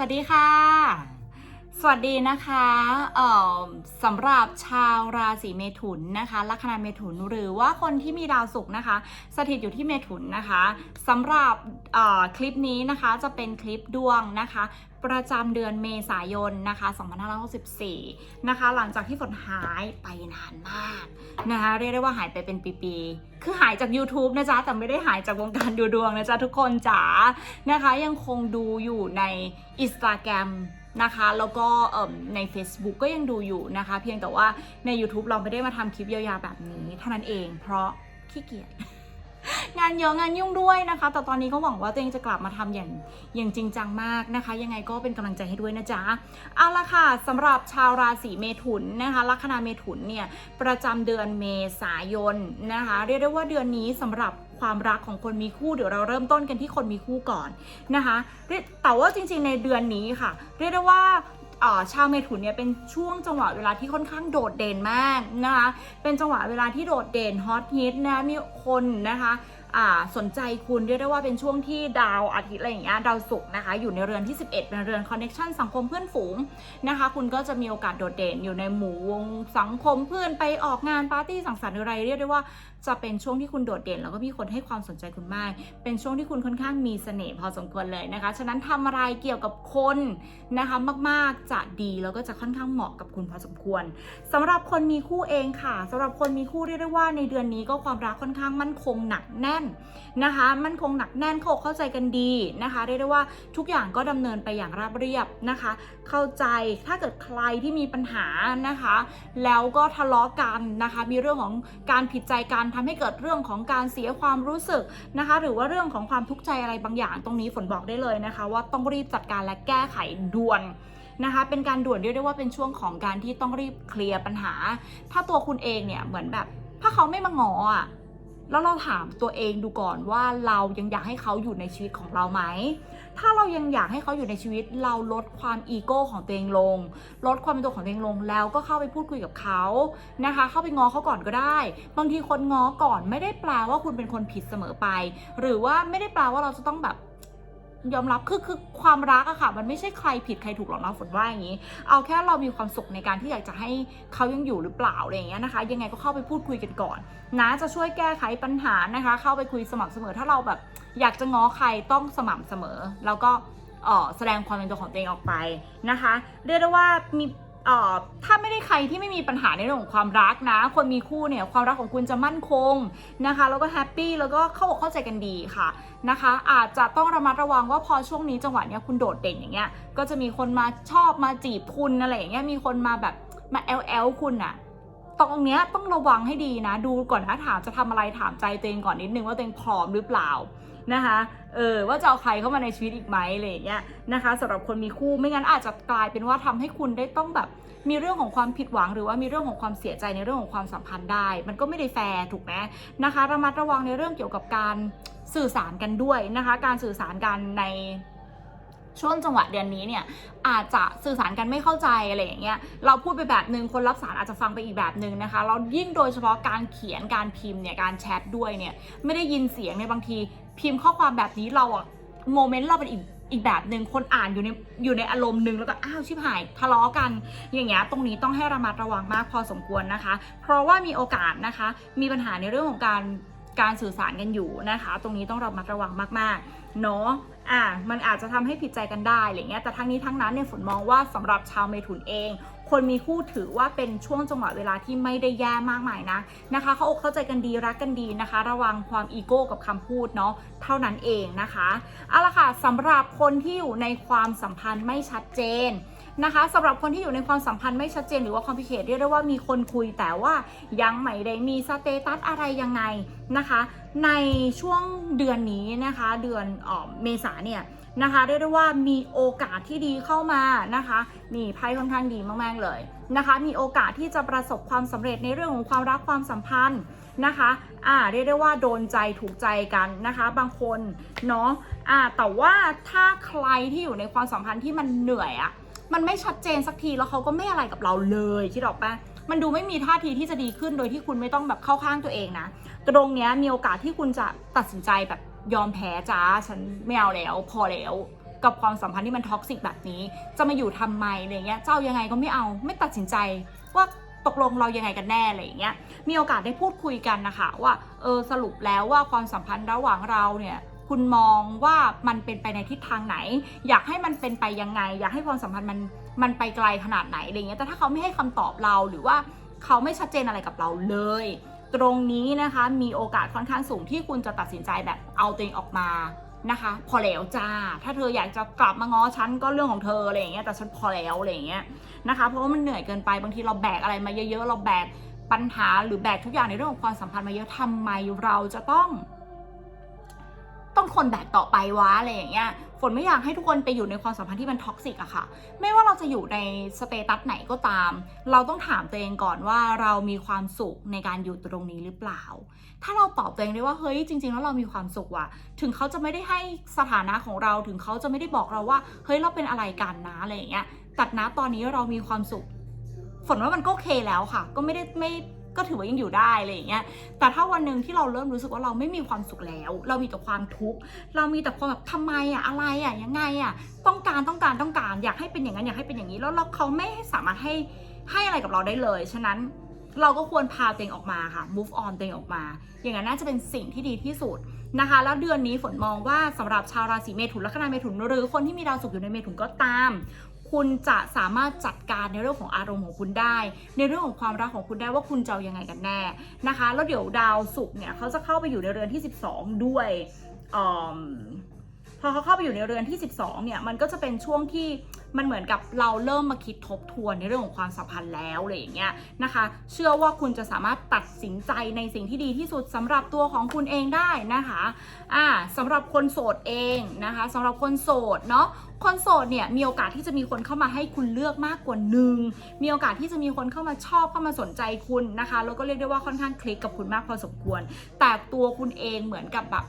สวัสดีค่ะ สวัสดีนะคะสำหรับชาวราศีเมถุนนะคะลัคนาเมถุนหรือว่าคนที่มีดาวศุกร์นะคะ สถิตอยู่ที่เมถุนนะคะสำหรับคลิปนี้นะคะจะเป็นคลิปดวงนะคะ ประจำเดือนเมษายนนะคะ2564นะคะ หลังจากที่ฝนหายไปนานมากนะคะเรียกได้ว่าหายไปเป็นปีๆคือหายจาก YouTube นะจ๊ะแต่ไม่ได้หายจากวงการดูดวงนะจ๊ะทุกคนจ๋านะคะ ยังคงดูอยู่ใน Instagram นะคะ แล้วก็ใน Facebook ก็ยังดูอยู่นะคะ เพียงแต่ว่าใน YouTube เราไม่ได้มาทำคลิปยาวๆแบบนี้เท่านั้นเอง เพราะขี้เกียจงานเยอะงานยุ่งด้วยนะคะ แต่ตอนนี้ก็หวังว่าตัวเองจะกลับมาทำอย่างอย่างจริงจังมากนะคะ ยังไงก็เป็นกำลังใจให้ด้วยนะจ๊ะ เอาละค่ะสำหรับชาวราศีเมถุนนะคะลัคนาเมถุนเนี่ยประจำเดือนเมษายนนะคะ เรียกได้ว่าเดือนนี้สำหรับ ความรักของคนมีคู่เดี๋ยวเราเริ่มต้นกันที่คนมีคู่ก่อนนะคะแต่ว่าจริงๆในเดือนนี้ค่ะ เรียกได้ว่าชาวเมถุนเนี่ยเป็นช่วงจังหวะเวลาที่ค่อนข้างโดดเด่นมากนะคะ เป็นจังหวะเวลาที่โดดเด่นฮอตฮิตนะ มีคนนะคะสนใจคุณเรียกได้ว่าเป็นช่วงที่ดาวอาทิตย์อะไรอย่างเงี้ยดาวศุกร์นะคะ อยู่ในเรือนที่ 11 เป็นเรือนคอนเน c t ชันสังคมเพื่อนฝูงนะคะ คุณก็จะมีโอกาสโดดเด่นอยู่ในหมู่วงสังคมเพื่อนไปออกงานปาร์ตี้สังสรรค์อะไรเรียกได้ว่าจะเป็นช่วงที่คุณโดดเด่น แล้วก็มีคนให้ความสนใจคุณมาก เป็นช่วงที่คุณค่อนข้างมีเสน่ห์พอสมควรเลยนะคะ ฉะนั้นทำอะไรเกี่ยวกับคนนะคะมากๆจะดีแล้วก็จะค่อนข้างเหมาะกับคุณพอสมควรสำหรับคนมีคู่เองค่ะสำหรับคนมีคู่เรียกได้ว่าในเดือนนี้ก็ความรักค่อนข้างมั่นคงหนักแน่นนะคะ มั่นคงหนักแน่นเข้าเข้าใจกันดีนะคะเรียกได้ว่าทุกอย่างก็ดำเนินไปอย่างราบเรียบนะคะ เข้าใจถ้าเกิดใครที่มีปัญหานะคะ แล้วก็ทะเลาะกันนะคะ มีเรื่องของการผิดใจกันทำให้เกิดเรื่องของการเสียความรู้สึกนะคะ หรือว่าเรื่องของความทุกข์ใจอะไรบางอย่าง ตรงนี้ฝนบอกได้เลยนะคะ ว่าต้องรีบจัดการและแก้ไขด่วนนะคะเป็นการด่วนเรียกได้ว่าเป็นช่วงของการที่ต้องรีบเคลียร์ปัญหา ถ้าตัวคุณเองเนี่ยเหมือนแบบ ถ้าเขาไม่มางออะแล้วเราถามตัวเองดูก่อนว่าเรายังอยากให้เขาอยู่ในชีวิตของเราไหม ถ้าเรายังอยากให้เขาอยู่ในชีวิต เราลดความอีโก้ของตัวเองลง ลดความเป็นตัวของตัวเองลง แล้วก็เข้าไปพูดคุยกับเขานะคะ เข้าไปง้อเขาก่อนก็ได้ บางทีคนง้อก่อนไม่ได้แปลว่าคุณเป็นคนผิดเสมอไป หรือว่าไม่ได้แปลว่าเราจะต้องแบบ ยอมรับคือคือความรักอะค่ะ มันไม่ใช่ใครผิดใครถูกหรอกนะฝนว่าอย่างนี้ เอาแค่เรามีความสุขในการที่อยากจะให้เขายังอยู่หรือเปล่าอะไรอย่างเงี้ยนะคะ ยังไงก็เข้าไปพูดคุยกันก่อน นะจะช่วยแก้ไขปัญหานะคะ เข้าไปคุยสม่ำเสมอถ้าเราแบบ อยากจะง้อใครต้องสม่ำเสมอ แล้วก็ออแสดงความเป็นตัวของตัวเองออกไปนะคะ เรียกได้ว่ามี เอ่อถ้าไม่ได้ใครที่ไม่มีปัญหาในเรื่องของความรักนะ คนมีคู่เนี่ยความรักของคุณจะมั่นคงนะคะ แล้วก็แฮปปี้แล้วก็เข้าอกเข้าใจกันดีค่ะนะคะ อาจจะต้องระมัดระวังว่าพอช่วงนี้จังหวะเนี้ยคุณโดดเด่นอย่างเงี้ยก็จะมีคนมาชอบมาจีบคุณอะไรอย่างเงี้ยมีคนมาแบบมาแอลแอลคุณอะตรงเนี้ยต้องระวังให้ดีนะ ดูก่อนนะถามจะทำอะไรถามใจตัวเองก่อนนิดนึงว่าตัวเองพร้อมหรือเปล่านะคะเออว่าจะเอาใครเข้ามาในชีวิตอีกไหมอะไรอย่างเงี้ยนะคะสำหรับคนมีคู่ไม่งั้นอาจจะกลายเป็นว่าทำให้คุณได้ต้องแบบ มีเรื่องของความผิดหวังหรือว่ามีเรื่องของความเสียใจในเรื่องของความสัมพันธ์ได้ มันก็ไม่ได้แฟร์ถูกไหมนะคะระมัดระวังในเรื่องเกี่ยวกับการสื่อสารกันด้วยนะคะ การสื่อสารกันในช่วงจังหวะเดือนนี้เนี่ยอาจจะสื่อสารกันไม่เข้าใจอะไรอย่างเงี้ยเราพูดไปแบบหนึ่งคนรับสารอาจจะฟังไปอีกแบบหนึ่งนะคะแล้วยิ่งโดยเฉพาะการเขียนการพิมพ์เนี่ยการแชทด้วยเนี่ยไม่ได้ยินเสียงในบางทีพิมพ์ข้อความแบบนี้เราอะโมเมนต์เราเป็นอีก อีกแบบหนึ่งคนอ่านอยู่ในอยู่ในอารมณ์หนึ่งแล้วก็อ้าวชิบหายทะเลาะกัน อย่างเงี้ยตรงนี้ต้องให้ระมัดระวังมากพอสมควรนะคะ เพราะว่ามีโอกาสนะคะ มีปัญหาในเรื่องของการการสื่อสารกันอยู่นะคะ ตรงนี้ต้องระมัดระวังมากๆเนาะอะมันอาจจะทำให้ผิดใจกันได้อะไรเงี้ยแต่ทั้งนี้ทั้งนั้นเนี่ยฝนมองว่าสำหรับชาวเมถุนเอง คนมีคู่ถือว่าเป็นช่วงจังหวะเวลาที่ไม่ได้แย่มากมายนะนะคะเขาอกเข้าใจกันดีรักกันดีนะคะ ระวังความอีโก้กับคำพูดเนาะเท่านั้นเองนะคะเอาละค่ะสำหรับคนที่อยู่ในความสัมพันธ์ไม่ชัดเจนนะคะสำหรับคนที่อยู่ในความสัมพันธ์ไม่ชัดเจนหรือว่าคอมพิเคทเรียกได้ว่ามีคนคุยแต่ว่ายังไม่ได้มีสเตตัสอะไรยังไงนะคะ ในช่วงเดือนนี้นะคะ เดือนเออเมษาเนี่ย นะคะเรียกได้ว่ามีโอกาสที่ดีเข้ามานะคะนี่ไพ่ค่อนข้างดีมากๆเลยนะคะ มีโอกาสที่จะประสบความสำเร็จในเรื่องของความรักความสัมพันธ์นะคะอ่าเรียกได้ว่าโดนใจถูกใจกันนะคะ บางคนเนาะอ่าแต่ว่าถ้าใครที่อยู่ในความสัมพันธ์ที่มันเหนื่อยอะมันไม่ชัดเจนสักทีแล้วเขาก็ไม่อะไรกับเราเลยคิดออกปะมันดูไม่มีท่าทีที่จะดีขึ้นโดยที่คุณไม่ต้องแบบเข้าข้างตัวเองนะ ตรงเนี้ยมีโอกาสที่คุณจะตัดสินใจแบบ ยอมแพ้จ้าฉันไม่เอาแล้ว พอแล้วกับความสัมพันธ์ที่มันท็อกซิกแบบนี้ จะมาอยู่ทำไมอะไรเงี้ยเจ้ายังไงก็ไม่เอาไม่ตัดสินใจว่าตกลงเรายังไงกันแน่อะไรอย่างเงี้ยมีโอกาสได้พูดคุยกันนะคะว่าเออสรุปแล้วว่าความสัมพันธ์ระหว่างเราเนี่ยคุณมองว่ามันเป็นไปในทิศทางไหน อยากให้มันเป็นไปยังไง อยากให้ความสัมพันธ์มันมันไปไกลขนาดไหนอะไรเงี้ยแต่ถ้าเขาไม่ให้คำตอบเราหรือว่าเขาไม่ชัดเจนอะไรกับเราเลย ตรงนี้นะคะมีโอกาสค่อนข้างสูงที่คุณจะตัดสินใจแบบเอาตัวเองออกมานะคะ พอแล้วจ้า ถ้าเธออยากจะกลับมาง้อฉันก็เรื่องของเธออะไรอย่างเงี้ยแต่ฉันพอแล้วอะไรอย่างเงี้ยนะคะ เพราะว่ามันเหนื่อยเกินไปบางทีเราแบกอะไรมาเยอะๆเราแบกปัญหาหรือแบกทุกอย่างในเรื่องของความสัมพันธ์มาเยอะทำไมเราจะต้อง ต้องทนแบกต่อไปวะอะไรอย่างเงี้ยฝนไม่อยากให้ทุกคนไปอยู่ในความสัมพันธ์ที่มันท็อกซิกอะค่ะ ไม่ว่าเราจะอยู่ในสเตตัสไหนก็ตาม เราต้องถามตัวเองก่อนว่าเรามีความสุขในการอยู่ตรงนี้หรือเปล่า ถ้าเราตอบตัวเองได้ว่าเฮ้ยจริง ๆ แล้วเรามีความสุขว่ะ ถึงเขาจะไม่ได้ให้สถานะของเรา ถึงเขาจะไม่ได้บอกเราว่าเฮ้ยเราเป็นอะไรกันนะอะไรอย่างเงี้ยตัดนะตอนนี้เรามีความสุข ฝนว่ามันก็โอเคแล้วค่ะ ก็ไม่ได้ไม่ ก็ถือว่ายังอยู่ได้อะไรอย่างเงี้ยแต่ถ้าวันหนึ่งที่เราเริ่มรู้สึกว่าเราไม่มีความสุขแล้ว เรามีแต่ความทุกข์เรามีแต่ความแบบทำไมอะอะไรอะยังไงอะต้องการต้องการต้องการ อยากให้เป็นอย่างนั้นอยากให้เป็นอย่างนี้ แล้วเราเขาไม่สามารถให้ให้อะไรกับเราได้เลย ฉะนั้นเราก็ควรพาตัวเองออกมาค่ะ move on ตัวเองออกมา อย่างนั้นน่าจะเป็นสิ่งที่ดีที่สุดนะคะ แล้วเดือนนี้ฝนมองว่าสำหรับชาวราศีเมถุนลัคนาเมถุนหรือคนที่มีดาวศุกร์อยู่ในเมถุนก็ตาม คุณจะสามารถจัดการในเรื่องของอารมณ์ของคุณได้ ในเรื่องของความรักของคุณได้ว่าคุณจะอายังไงกันแน่นะคะ แล้วเดี๋ยวดาวศุกร์เนี่ยเขาจะเข้าไปอยู่ในเรือนที่ 12 ด้วยอ,อพอเขาเข้าไปอยู่ในเรือนที่ 12เนี่ยมันก็จะเป็นช่วงที่ มันเหมือนกับเราเริ่มมาคิดทบทวนในเรื่องของความสัมพันธ์แล้วอะไรอย่างเงี้ยนะคะ เชื่อว่าคุณจะสามารถตัดสินใจในสิ่งที่ดีที่สุดสำหรับตัวของคุณเองได้นะคะอ่าสำหรับคนโสดเองนะคะสำหรับคนโสดเนาะคนโสดเนี่ยมีโอกาสที่จะมีคนเข้ามาให้คุณเลือกมากกว่าหนึ่งมีโอกาสที่จะมีคนเข้ามาชอบเข้ามาสนใจคุณนะคะแล้วก็เรียกได้ว่าค่อนข้างคลิกกับคุณมากพอสมควร แต่ตัวคุณเองเหมือนกับแบบ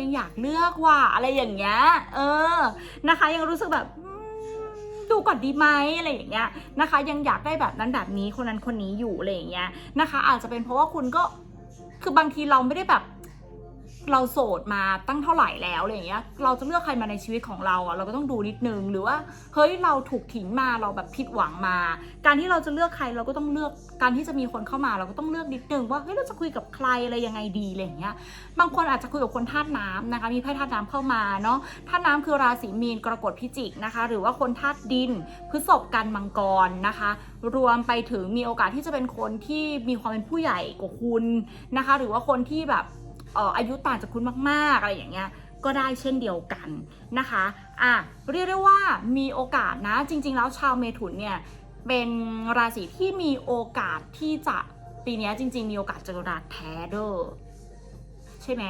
ยังอยากเลือกว่าอะไรอย่างเงี้ย เออ นะคะ ยังรู้สึกแบบ ดูก่อนดีไหมอะไรอย่างเงี้ยนะคะ ยังอยากได้แบบนั้นแบบนี้คนนั้นคนนี้อยู่อะไรอย่างเงี้ยนะคะ อาจจะเป็นเพราะว่าคุณก็คือบางทีเราไม่ได้แบบ เราโสดมาตั้งเท่าไหร่แล้วอะไรอย่างเงี้ย เราจะเลือกใครมาในชีวิตของเราอะเราก็ต้องดูนิดนึง หรือว่าเฮ้ยเราถูกทิ้งมาเราแบบผิดหวังมา การที่เราจะเลือกใครเราก็ต้องเลือกการที่จะมีคนเข้ามาเราก็ต้องเลือกนิดนึงว่าเฮ้ยเราจะคุยกับใครอะไรยังไงดีอะไรอย่างเงี้ย บางคนอาจจะคุยกับคนธาตุน้ำนะคะ มีไพ่ธาตุน้ำเข้ามาเนาะธาตุน้ำคือราศีมีนกรกฎพิจิกนะคะ หรือว่าคนธาตุดินพฤษภกันมังกรนะคะ รวมไปถึงมีโอกาสที่จะเป็นคนที่มีความเป็นผู้ใหญ่กว่าคุณนะคะ หรือว่าคนที่แบบ อายุต่างจากคุณมาก ๆ อะไรอย่างเงี้ยก็ได้เช่นเดียวกันนะคะอะเรียกได้ว่ามีโอกาสนะจริง ๆ แล้วชาวเมถุนเนี่ยเป็นราศีที่มีโอกาสที่จะปีนี้จริง ๆ มีโอกาสเจอรักแท้เด้อใช่ไหม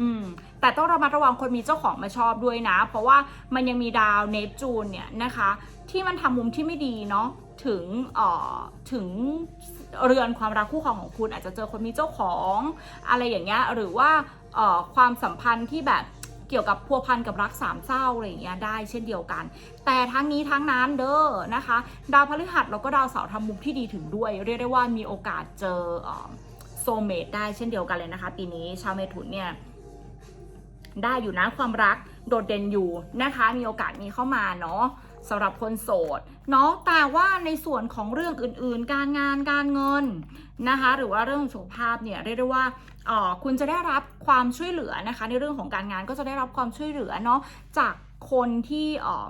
อืมแต่ต้องระมัดระวังคนมีเจ้าของมาชอบด้วยนะ เพราะว่ามันยังมีดาวเนปจูนเนี่ยนะคะ ที่มันทำมุมที่ไม่ดีเนาะ ถึงเอ่อถึงเรือนความรักคู่ครองของคุณ อาจจะเจอคนมีเจ้าของ อะไรอย่างเงี้ยหรือว่าเอ่อความสัมพันธ์ที่แบบเกี่ยวกับพัวพันกับรักสามเศร้าอะไรอย่างเงี้ยได้เช่นเดียวกัน แต่ทั้งนี้ทั้งนั้นเด้อนะคะ ดาวพฤหัสแล้วก็ดาวเสาร์ทำมุมที่ดีถึงด้วย เรียกได้ว่ามีโอกาสเจอโซเมตได้เช่นเดียวกันเลยนะคะ ปีนี้ชาวเมถุนเนี่ยได้อยู่นะความรักโดดเด่นอยู่นะคะ มีโอกาสมีเข้ามาเนาะ สำหรับคนโสดเนาะแต่ว่าในส่วนของเรื่องอื่นๆ การงานการเงินนะคะ หรือว่าเรื่องสุขภาพเนี่ยเรียกได้ว่าออคุณจะได้รับความช่วยเหลือนะคะ ในเรื่องของการงานก็จะได้รับความช่วยเหลือเนาะจากคนที่ออ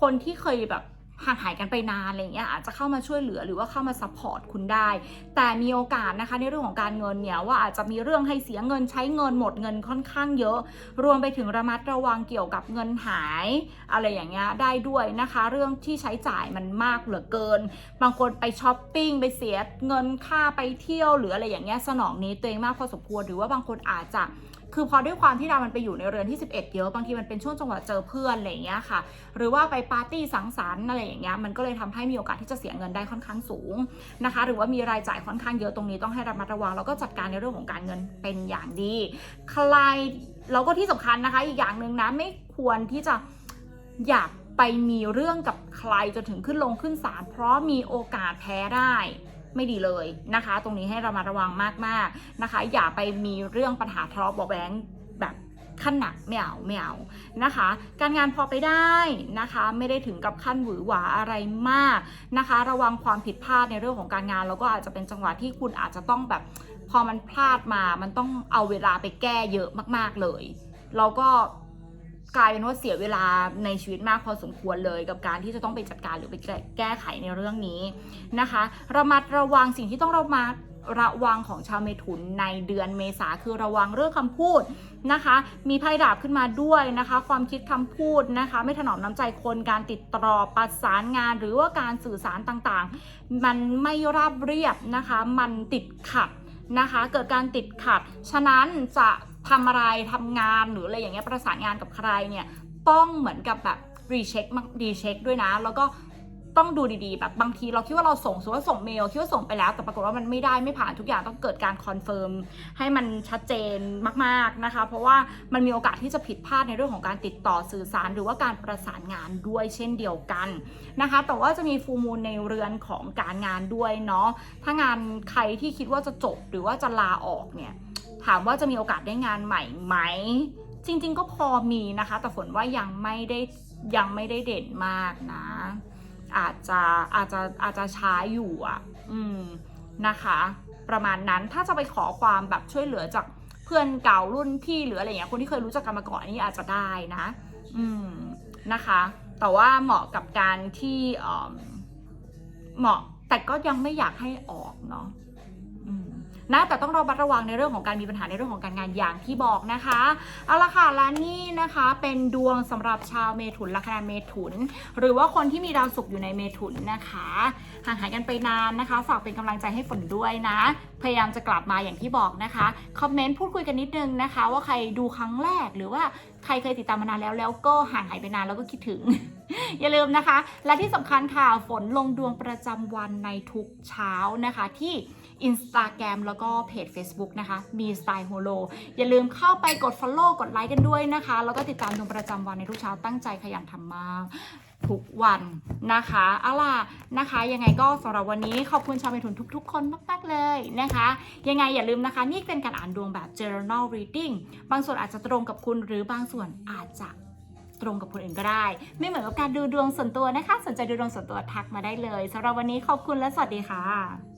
คนที่เคยแบบ ห่างหายกันไปนานอะไรเงี้ยอาจจะเข้ามาช่วยเหลือหรือว่าเข้ามาซัพพอร์ตคุณได้ แต่มีโอกาสนะคะในเรื่องของการเงินเนี่ยว่าอาจจะมีเรื่องให้เสียเงินใช้เงินหมดเงินค่อนข้างเยอะ รวมไปถึงระมัดระวังเกี่ยวกับเงินหาย อะไรอย่างเงี้ยได้ด้วยนะคะ เรื่องที่ใช้จ่ายมันมากเหลือเกิน บางคนไปช้อปปิ้งไปเสียเงินค่าไปเที่ยวหรืออะไรอย่างเงี้ยสนองนี้ตัวเองมากพอสมควรหรือว่าบางคนอาจจะ คือพอด้วยความที่ดาวมันไปอยู่ในเรือนที่ 11 เยอะ บางทีมันเป็นช่วงจังหวะเจอเพื่อนอะไรอย่างเงี้ยค่ะ หรือว่าไปปาร์ตี้สังสรรค์อะไรอย่างเงี้ย มันก็เลยทำให้มีโอกาสที่จะเสียเงินได้ค่อนข้างสูงนะคะ หรือว่ามีรายจ่ายค่อนข้างเยอะตรงนี้ต้องให้ระมัดระวังแล้วก็จัดการในเรื่องของการเงินเป็นอย่างดี ใครแล้วก็ที่สำคัญนะคะ อีกอย่างหนึ่งนะไม่ควรที่จะอยากไปมีเรื่องกับใครจนถึงขึ้นลงขึ้นศาลเพราะมีโอกาสแพ้ได้ ไม่ดีเลยนะคะ ตรงนี้ให้เรามาระวังมากๆนะคะ อย่าไปมีเรื่องปัญหาทะเลาะเบาแว้งแบบขั้นหนักไม่เอาไม่เอานะคะ การงานพอไปได้นะคะ ไม่ได้ถึงกับขั้นหวือหวาอะไรมากนะคะ ระวังความผิดพลาดในเรื่องของการงาน แล้วก็อาจจะเป็นจังหวะที่คุณอาจจะต้องแบบพอมันพลาดมา มันต้องเอาเวลาไปแก้เยอะมาก ๆเลย แล้วก็ กลายเป็นว่าเสียเวลาในชีวิตมากพอสมควรเลยกับการที่จะต้องไปจัดการหรือไปแก้ไขในเรื่องนี้นะคะระมัดระวังสิ่งที่ต้องระมัดระวังของชาวเมถุนในเดือนเมษาคือระวังเรื่องคำพูดนะคะ มีไพ่ดาบขึ้นมาด้วยนะคะ ความคิดคำพูดนะคะ ไม่ถนอมน้ำใจคนการติดต่อประสานงาน หรือว่าการสื่อสารต่างๆ มันไม่ราบเรียบนะคะ มันติดขัดนะคะ เกิดการติดขัด ฉะนั้นจะ ทำอะไรทำงานหรืออะไรอย่างเงี้ยประสานงานกับใครเนี่ยต้องเหมือนกับแบบรีเช็ครีเช็คด้วยนะ แล้วก็ต้องดูดีๆ แบบบางทีเราคิดว่าเราส่งสมมติว่าส่งเมลคิดว่าส่งไปแล้ว แต่ปรากฏว่ามันไม่ได้ไม่ผ่านทุกอย่างต้องเกิดการคอนเฟิร์มให้มันชัดเจนมากๆนะคะ เพราะว่ามันมีโอกาสที่จะผิดพลาดในเรื่องของการติดต่อสื่อสาร หรือว่าการประสานงานด้วยเช่นเดียวกันนะคะ แต่ว่าจะมีฟูมูลในเรือนของการงานด้วยเนาะถ้างานใครที่คิดว่าจะจบหรือว่าจะลาออกเนี่ย ถามว่าจะมีโอกาสได้งานใหม่ไหม จริง ๆ ก็พอมีนะคะ แต่ฝนว่ายังไม่ได้ยังไม่ได้เด่นมากนะ อาจจะอาจจะอาจจะช้าอยู่อะ อืมนะคะ ประมาณนั้นถ้าจะไปขอความแบบช่วยเหลือจากเพื่อนเก่ารุ่นพี่หรืออะไรอย่างเงี้ยคนที่เคยรู้จักกันมาก่อนอันนี้อาจจะได้นะ อืมนะคะ แต่ว่าเหมาะกับการที่เหมาะแต่ก็ยังไม่อยากให้ออกเนาะ นะแต่ต้องระมัดระวังในเรื่องของการมีปัญหาในเรื่องของการงานอย่างที่บอกนะคะเอาละค่ะและนี่นะคะเป็นดวงสำหรับชาวเมถุนลัคนาเมถุน หรือว่าคนที่มีดาวศุกร์อยู่ในเมถุนนะคะห่างหายกันไปนานนะคะ ฝากเป็นกำลังใจให้ฝนด้วยนะ พยายามจะกลับมาอย่างที่บอกนะคะคอมเมนต์พูดคุยกันนิดนึงนะคะ ว่าใครดูครั้งแรกหรือว่าใครเคยติดตามมานานแล้วแล้วก็ห่างหายไปนานแล้วก็คิดถึง อย่าลืมนะคะ และที่สำคัญค่ะ ฝนลงดวงประจำวันในทุกเช้านะคะที่ Instagram แล้วก็เพจ Facebook นะคะ มีสไตล์โฮโลอย่าลืมเข้าไปกด Follow กดไลค์กันด้วยนะคะ แล้วก็ติดตามดวงประจำวันในทุกเช้าตั้งใจขยันทำมากทุกวันนะคะเอาล่ะนะคะ ยังไงก็สำหรับวันนี้ขอบคุณชาวเมถุนทุก ๆ คนมาก ๆ เลยนะคะ ยังไงอย่าลืมนะคะ นี่เป็นการอ่านดวงแบบ journal reading บางส่วนอาจจะตรงกับคุณหรือบางส่วนอาจจะ ตรงกับคนอื่นก็ได้ ไม่เหมือนกับการดูดวงส่วนตัวนะคะ สนใจดูดวงส่วนตัวทักมาได้เลยสำหรับวันนี้ขอบคุณและสวัสดีค่ะ